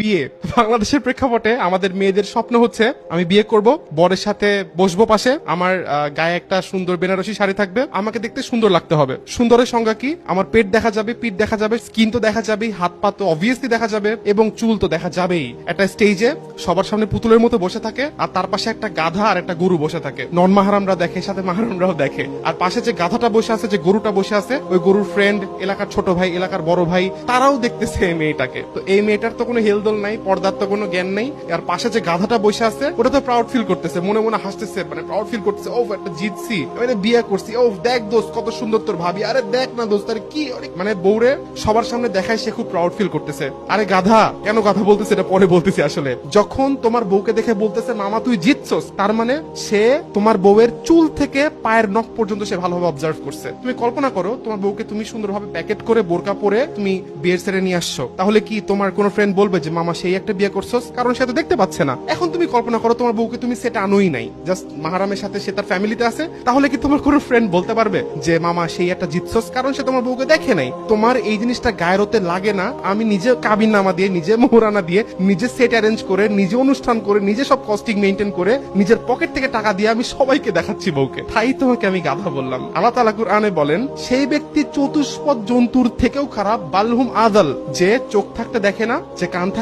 বিয়ে। বাংলাদেশের প্রেক্ষাপটে আমাদের মেয়েদের স্বপ্ন হচ্ছে, আমি বিয়ে করব, বরের সাথে বসবো পাশে, আমার গায়ে একটা সুন্দর বেনারসি শাড়ি থাকবে, আমাকে দেখতে সুন্দর লাগতে হবে। সুন্দরের সংজ্ঞা কি? আমার পেট দেখা যাবে, পিঠ দেখা যাবে, স্কিন তো দেখা যাবেই হাত পা তো অবভিয়াসলি দেখা যাবে, এবং চুল তো দেখা যাবেই। একটা স্টেজে সবার সামনে পুতুলের মতো বসে থাকে, আর তার পাশে একটা গাধা আর একটা গরু বসে থাকে। নন মাহারামরা দেখে, সাথে মাহারামরাও দেখে। আর পাশে যে গাধাটা বসে আছে, যে গরুটা বসে আছে, ওই গরুর ফ্রেন্ড এলাকার ছোট ভাই, এলাকার বড় ভাই, তারাও দেখতেছে এই মেয়েটাকে। তো এই মেয়েটার তো কোনো হেলদোল নাই, পর্দার তো কোনো জ্ঞান নেই। আর পাশে যে গাধাটা বসে আছে, ওটা তো প্রাউড ফিল করতেছে, মনে মনে হাসতেছে মানে প্রাউড ফিল করতেছে ও একটা জিতছি মানে বিয়ে করছি ও দেখ দোস্ত, কত সুন্দর তোর ভাবি, আরে দেখ না দোস্ত, আরে কি মানে বউরে সবার সামনে দেখায় সে খুব প্রাউড ফিল করতেছে। আরে গাধা, কেন গাধা বলতেছে, এটা পরে বলতেছি আসলে। যখন তোমার বউকে দেখে বলতেছে, মামা, তুই জিতছস, তার মানে সে তোমার বউয়ের চুল থেকে পায়ের নখ পর্যন্ত সে ভালোভাবে অবজার্ভ করছে। তুমি কল্পনা করো, তোমার বউকে তুমি সুন্দরভাবে প্যাকেট করে বোরকা পরে তুমি বিয়ের সেরে নিয়ে আসছো। তাহলে কি তোমার কোনো ফ্রেন্ড বলবে যে মামা সেই একটা বিয়ে করছস, কারণ সে তো দেখতে পাচ্ছে না। এখন তুমি কল্পনা করো, তোমার বউকে তুমি সেটা আনোই নাই। জাস্ট মাহারামের সাথে সে তার ফ্যামিলিতে আছে, তাহলে কি তোমার কোনো ফ্রেন্ড বলতে পারবে যে, মামা, সেই একটা জিতছস, কারণ সে তোমার বউকে দেখে নাই? তোমার এই জিনিসটা গায়ের হতে লাগে না। আমি নিজে কাবিন নামা দিয়ে, নিজে মোহরানা দিয়ে, নিজে সেট অ্যারেঞ্জ করে, নিজে অনুষ্ঠান করে, নিজে সব কস্টিং মেনটেন করে, নিজের পকেট থেকে টাকা দিয়ে আমি সবাইকে দেখাচ্ছি বউকে। তাই তোমাকে আমি গাধা বললাম। আল্লাহ তালা কুরআনে বলেন, সেই ব্যক্তি চতুষ্পদ জন্তুর থেকেও খারাপ, বালহুম আদাল যে চোখ থাকতে দেখে না, যে কান